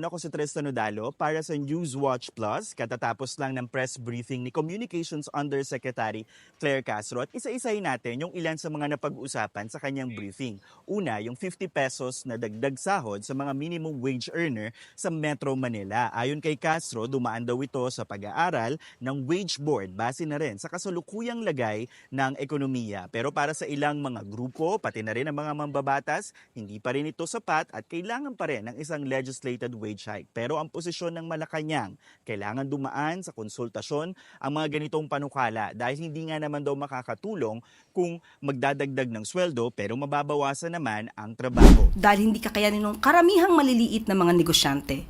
Ako si Tristan Nodalo para sa Newswatch Plus, katatapos lang ng press briefing ni Communications Undersecretary Claire Castro at isa-isahin natin yung ilan sa mga napag-usapan sa kanyang briefing. Una, yung 50 pesos na dagdag sahod sa mga minimum wage earner sa Metro Manila. Ayon kay Castro, dumaan daw ito sa pag-aaral ng wage board base na rin sa kasalukuyang lagay ng ekonomiya. Pero para sa ilang mga grupo, pati na rin ang mga mambabatas, hindi pa rin ito sapat at kailangan pa rin ng isang legislated wage hike. Pero ang posisyon ng Malacanang, kailangan dumaan sa konsultasyon ang mga ganitong panukala dahil hindi nga naman daw makakatulong kung magdadagdag ng sweldo pero mababawasan naman ang trabaho. dahil hindi kakayanin ng karamihang maliliit na mga negosyante,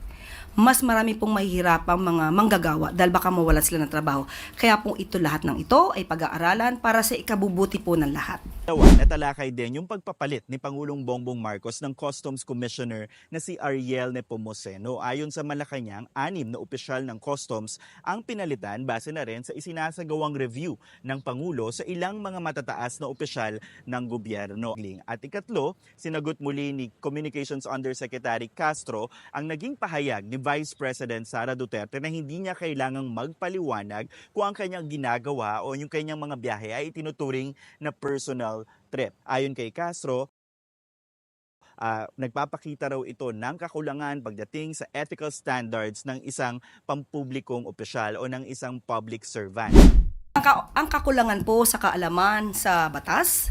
mas marami pong mahihirapang mga manggagawa dahil baka mawalan sila ng trabaho. Kaya po ito lahat ng ito ay pag-aaralan para sa ikabubuti po ng lahat. Natalakay din yung pagpapalit ni Pangulong Bongbong Marcos ng Customs Commissioner na si Ariel Nepomuceno. Ayon sa Malacanang, anim na opisyal ng Customs ang pinalitan base na rin sa isinasagawang review ng Pangulo sa ilang mga matataas na opisyal ng gobyerno. At ikatlo, sinagot muli ni Communications Undersecretary Castro ang naging pahayag ni Vice President Sara Duterte na hindi niya kailangang magpaliwanag kung ang kanyang ginagawa o yung kanyang mga biyahe ay tinuturing na personal trip. Ayon kay Castro, ah, nagpapakita raw ito ng kakulangan pagdating sa ethical standards ng isang pampublikong opisyal o ng isang public servant. Ang, ka- ang kakulangan po sa kaalaman sa batas,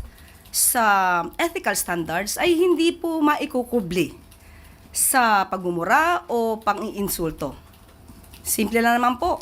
sa ethical standards ay hindi po maikukubli sa pagmumura o pang-iinsulto. Simple lang naman po.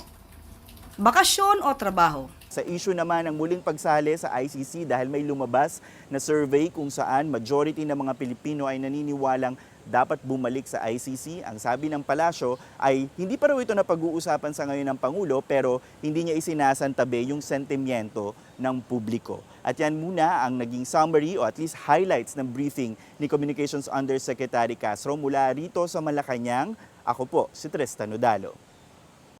Bakasyon o trabaho. Sa issue naman ng muling pagsali sa ICC dahil may lumabas na survey kung saan majority ng mga Pilipino ay naniniwalang dapat bumalik sa ICC. Ang sabi ng palasyo ay hindi pa raw ito na pag-uusapan sa ngayon ng Pangulo pero hindi niya isinasantabi yung sentimiento ng publiko. At yan muna ang naging summary o at least highlights ng briefing ni Communications Undersecretary Castro mula rito sa Malacanang. Ako po si Tristan Nodalo.